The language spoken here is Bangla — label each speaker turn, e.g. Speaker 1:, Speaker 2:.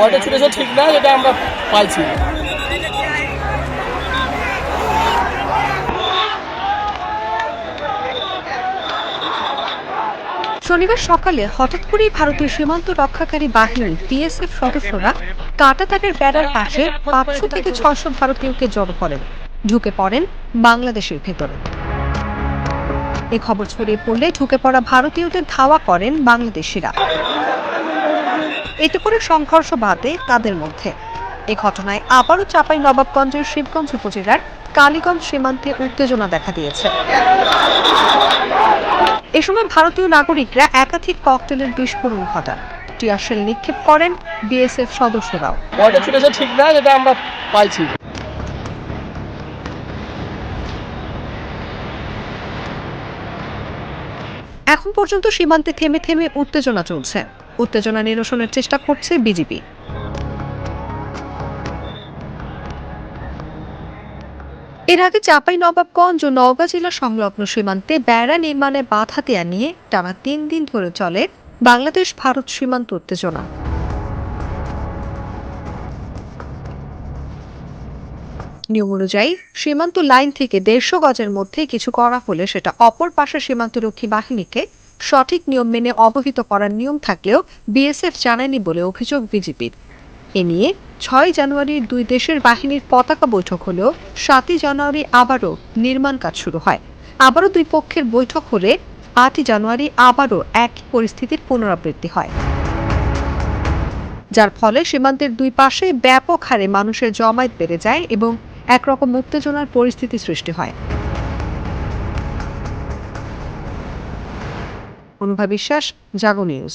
Speaker 1: কয়টা ছুটেছে ঠিক না, যেটা আমরা পাইছি।
Speaker 2: শনিবার সকালে হঠাৎ করেই ভারতীয় সীমান্ত রক্ষাকারী বাহিনীর বিএসএফ সদস্যরা কাঁটাতারের বেড়ার পাশে পাঁচশো থেকে ছশো ভারতীয়কে জড়ো করেন। ঢুকে পড়েন বাংলাদেশের ভেতরে। এ খবর ছড়িয়ে পড়লে ঢুকে পড়া ভারতীয়দের ধাওয়া করেন বাংলাদেশিরা। এতে করে সংঘর্ষ বাধে তাদের মধ্যে। এ ঘটনায় আবারও চাপাই নবাবগঞ্জের শিবগঞ্জ উপজেলার কালীগঞ্জ সীমান্তে উত্তেজনা দেখা দিয়েছে। এ সময় ভারতীয় নাগরিকরা একাধিক ককটেলের বিস্ফোরণ ঘটান। টিয়ারশেল নিক্ষেপ করেন বিএসএফ সদস্যরাও।
Speaker 1: ঠিক না যেটা আমরা পাইছি।
Speaker 2: এখন পর্যন্ত সীমান্তে থেমে থেমে উত্তেজনা চলছে। উত্তেজনা নিরসনের চেষ্টা করছে বিজেপি এর আগে চাপাই নবাবগঞ্জ ও নওগাঁ জেলা সংলগ্ন সীমান্তে বেড়া নির্মাণে বাধা দেয়া নিয়ে টানা তিন দিন ধরে চলে বাংলাদেশ ভারত সীমান্ত উত্তেজনা। নিয়ম অনুযায়ী সীমান্ত লাইন থেকে দেড়শো গজের মধ্যে কিছু করা হলে সেটা অপর পাশের সীমান্তরক্ষী বাহিনীকে সঠিক নিয়ম মেনে অবহিত করার নিয়ম থাকলেও বিএসএফ জানায়নি বলে অভিযোগ বিজেপির। এ নিয়ে ছয় জানুয়ারির দুই দেশের বাহিনীর পতাকা বৈঠক হলেও সাতই জানুয়ারি আবারও নির্মাণ কাজ শুরু হয়। আবারও দুই পক্ষের বৈঠক হলে আটই জানুয়ারি আবারও একই পরিস্থিতির পুনরাবৃত্তি হয়। যার ফলে সীমান্তের দুই পাশে ব্যাপক হারে মানুষের জমায়েত বেড়ে যায় এবং একরকম উত্তেজনার পরিস্থিতি সৃষ্টি হয়। অনুভা বিশ্বাস জাগো নিউজ।